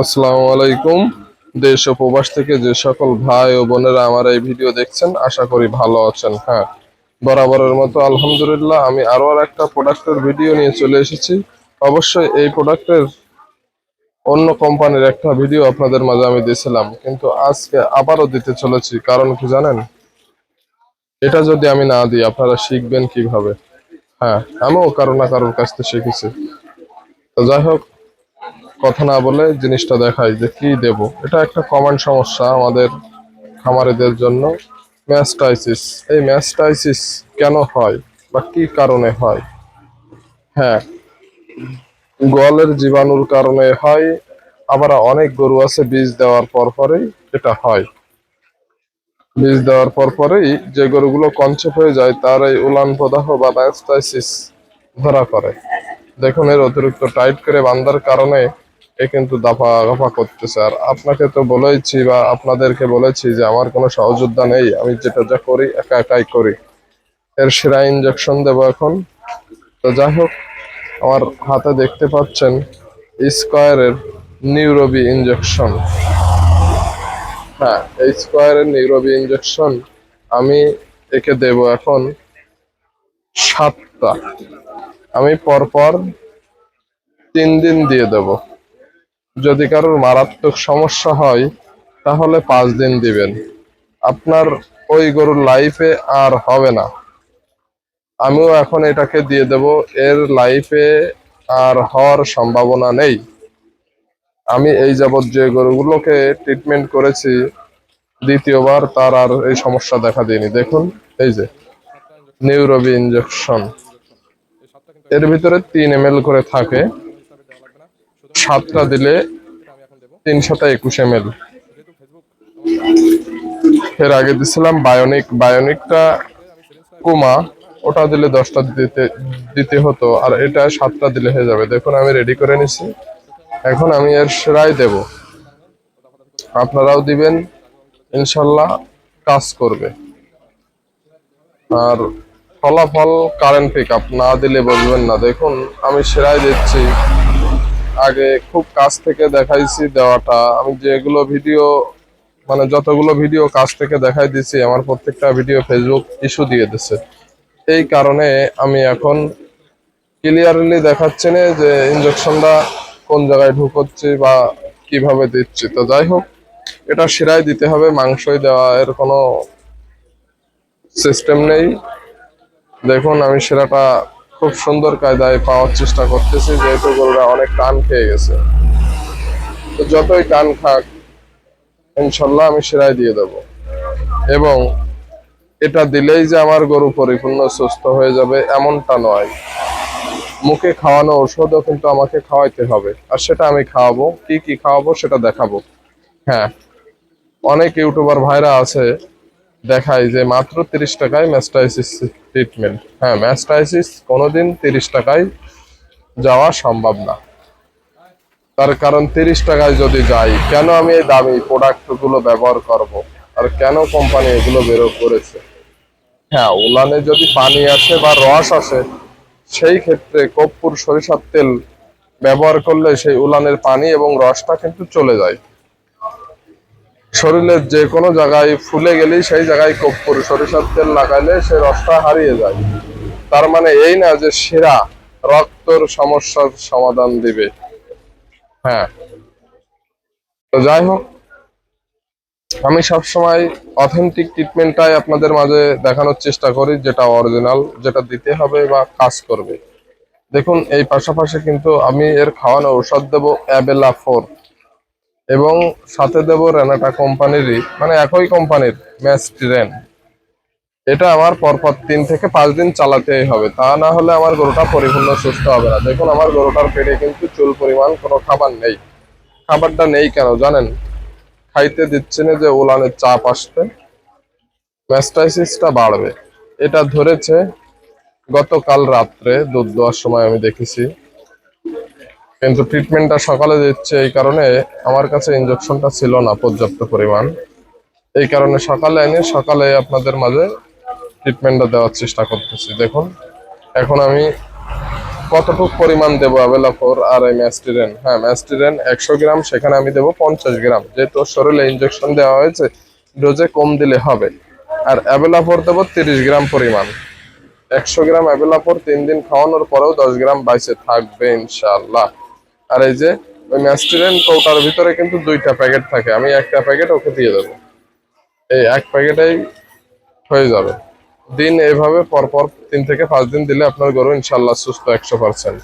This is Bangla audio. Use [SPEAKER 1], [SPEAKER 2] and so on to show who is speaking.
[SPEAKER 1] আসসালামু আলাইকুম। দেশ ও প্রবাস থেকে যে সকল ভাই ও বোনেরা আমার এই ভিডিও দেখছেন, আশা করি ভালো আছেন। হ্যাঁ বরাবরের মতো আলহামদুলিল্লাহ আমি আরও আর একটা প্রোডাক্টের ভিডিও নিয়ে চলে এসেছি। অবশ্যই এই প্রোডাক্টের অন্য কোম্পানির একটা ভিডিও আপনাদের মাঝে আমি দিয়েছিলাম, কিন্তু আজকে আবারও দিতে চলেছি। কারণ কি জানেন? এটা যদি আমি না দিই, আপনারা শিখবেন কীভাবে? হ্যাঁ আমিও কারও না কারোর কাছ থেকে শিখেছি। তো যাই হোক কথা না বলে জিনিসটা দেখাই যে কি দেব। এটা একটা কমন সমস্যা আমাদের খামারিদের জন্য। ম্যাস্টাইসিস এই ম্যাস্টাইসিস কেন হয় বা কি কারণে হয়? হ্যাঁ গোয়ালের জীবাণুর কারণে হয়, আবার অনেক গরু আছে বীজ দেওয়ার পর পরেই এটা হয়। বীজ দেওয়ার পর পরেই যে গরুগুলো কনসেপ্ট হয়ে যায়, তার এই উলান প্রদাহ বা ম্যাস্টাইসিস ধরা করে দেখুন এর অতিরিক্ত টাইট করে বান্ধার কারণে এ কিন্তু দাফা গাফা করতেছে। আর আপনাকে তো বলেছি বা আপনাদেরকে বলেছি যে আমার কোনো সহযোদ্ধা নেই, আমি যেটা যা করি একা একাই করি। এর সেরা ইঞ্জেকশন দেবো এখন। তো যাই হোক, আমার হাতে দেখতে পাচ্ছেন স্কোয়ারের নিউরোবি ইঞ্জেকশন হ্যাঁ এই স্কোয়ারের নিউরোবি ইঞ্জেকশন আমি একে দেব এখন সাতটা। আমি পরপর তিন দিন দিয়ে দেব। যদি কারোর মারাত্মক সমস্যা হয়, তাহলে পাঁচ দিন দিবেন। আপনার ওই গরুর লাইফে আর হবে না। আমিও এখন এটাকে দিয়ে দেব, এর লাইফে আর হওয়ার সম্ভাবনা নেই। আমি এই যাবৎ যে গরুগুলোকে ট্রিটমেন্ট করেছি, দ্বিতীয়বার তার আর এই সমস্যা দেখা দিয়নি দেখুন, এই যে নিউরোবি ইঞ্জেকশন এর ভিতরে তিন এম করে থাকে। সাতটা দিলে তিন সাথে একুশ এম এল এর আগে দিছিলাম বায়োনিক বায়োনিকটা কুমা ওটা দিলে দশটা দিতে দিতে হতো, আর এটা সাতটা দিলে হয়ে যাবে। দেখুন, আমি রেডি করে নিছি। এখন আমি এর সেরাই দেব। আপনারাও দিবেন, ইনশাল্লাহ কাজ করবে। আর ফলাফল কারেন্ট পিক আপ না দিলে বলবেন না। দেখুন, আমি সেরাই দিচ্ছি। আগে খুব কাছ থেকে দেখাইছি দেওয়াটা। আমি যেগুলো ভিডিও মানে যতগুলো ভিডিও কাছ থেকে দেখাই দিছি, আমার প্রত্যেকটা ভিডিও ফেসবুক ইস্যু দিয়ে দিছে। এই কারণে আমি এখন ক্লিয়ারলি দেখাচ্ছি না যে ইঞ্জেকশনটা কোন জায়গায় ঢুকোচ্ছি বা কীভাবে দিচ্ছি। তো যাই হোক, এটা সেরাই দিতে হবে, মাংসই দেওয়া এর কোনো সিস্টেম নেই। দেখুন, আমি সেরাটা খুব সুন্দর কায়দায় পাওয়ার চেষ্টা করতেছি, যেহেতু গরুরা অনেক টান খেয়ে গেছে। তো যতই টান খাক, ইনশাল্লাহ আমি সেরাই দিয়ে দেব। এবং এটা দিলেই যে আমার গরু পরিপূর্ণ সুস্থ হয়ে যাবে, এমনটা নয়। মুখে খাওয়ানো ওষুধও কিন্তু আমাকে খাওয়াইতে হবে। আর সেটা আমি খাওয়াবো, কি কি খাওয়াবো সেটা দেখাবো। হ্যাঁ অনেক ইউটিউবার ভাইরা আছে দেখায় যে মাত্র তিরিশ টাকায় ম্যাস্টাইসিস ট্রিটমেন্ট হ্যাঁ ম্যাস্টাইসিস কোনোদিন তিরিশ টাকায় যাওয়া সম্ভব না। তার কারণ তিরিশ টাকায় যদি যাই, কেন আমি এই দামি প্রোডাক্টগুলো ব্যবহার করব? আর কেন কোম্পানি এগুলো বেরো করেছে? হ্যাঁ উলানে যদি পানি আসে বা রস আসে, সেই ক্ষেত্রে কর্পূর সরিষার তেল ব্যবহার করলে সেই উলানের পানি এবং রসটা কিন্তু চলে যায়। শরীরের যে কোনো জায়গায় ফুলে গেলেই সেই জায়গায় কর্পূর সরিষার তেল লাগাইলে সে রসটা হারিয়ে যায়। তার মানে এই না যে সেরা রক্তর সমস্যার সমাধান দিবে। হ্যাঁ। তো যাই হোক, আমি সবসময় অথেন্টিক ট্রিটমেন্টটাই আপনাদের মাঝে দেখানোর চেষ্টা করি, যেটা অরিজিনাল যেটা দিতে হবে বা কাজ করবে। দেখুন, এই পাশাপাশি কিন্তু আমি এর খাওয়ানো ঔষধ দেবো অ্যাবেলা ফোর এবং সাথে দেবো রেনাটা কোম্পানিরই মানে একই কোম্পানির ম্যাস্টিরেন এটা আমার পরপর তিন থেকে পাঁচ দিন চালাতেই হবে। তা না হলে আমার গরুটা পরিপূর্ণ সুস্থ হবে না। দেখুন, আমার গরুটার পেটে কিন্তু চুল পরিমাণ কোনো খাবার নেই। খাবারটা নেই কেন জানেন? খাইতে দিচ্ছে না যে উলানের চাপ আসতে ম্যাস্টাইসিসটা বাড়বে। এটা ধরেছে গতকাল রাত্রে দুধ দেওয়ার সময় আমি দেখেছি। কিন্তু ট্রিটমেন্টটা সকালে দিচ্ছে এই কারণে আমার কাছে ইনজেকশনটা ছিল না পর্যাপ্ত পরিমাণ। এই কারণে সকালে এনে সকালে আপনাদের মাঝে ট্রিটমেন্টটা দেওয়ার চেষ্টা করতেছি। দেখুন, এখন আমি কতটুকু পরিমাণ দেবো অ্যাভেলাফোর আর এই ম্যাস্টিরেন হ্যাঁ ম্যাস্টিরেন একশো গ্রাম, সেখানে আমি দেবো পঞ্চাশ গ্রাম। যেহেতু শরীরে ইনজেকশন দেওয়া হয়েছে ডোজে কম দিলে হবে। আর অ্যাভেলাফোর দেবো তিরিশ গ্রাম পরিমাণ। একশো গ্রাম অ্যাভেলাফোর তিন দিন খাওয়ানোর পরেও দশ গ্রাম বাইসে থাকবে ইনশাআল্লাহ। আর এই যে, ওই ম্যাস্টিরেন কৌটার ভিতরে কিন্তু দুইটা প্যাকেট থাকে। আমি একটা প্যাকেট ওকে দিয়ে দেবো। এই এক প্যাকেটেই হয়ে যাবে। দিন এভাবে পরপর তিন থেকে পাঁচ দিন দিলে আপনার গরু ইনশাল্লাহ সুস্থ একশো পার্সেন্ট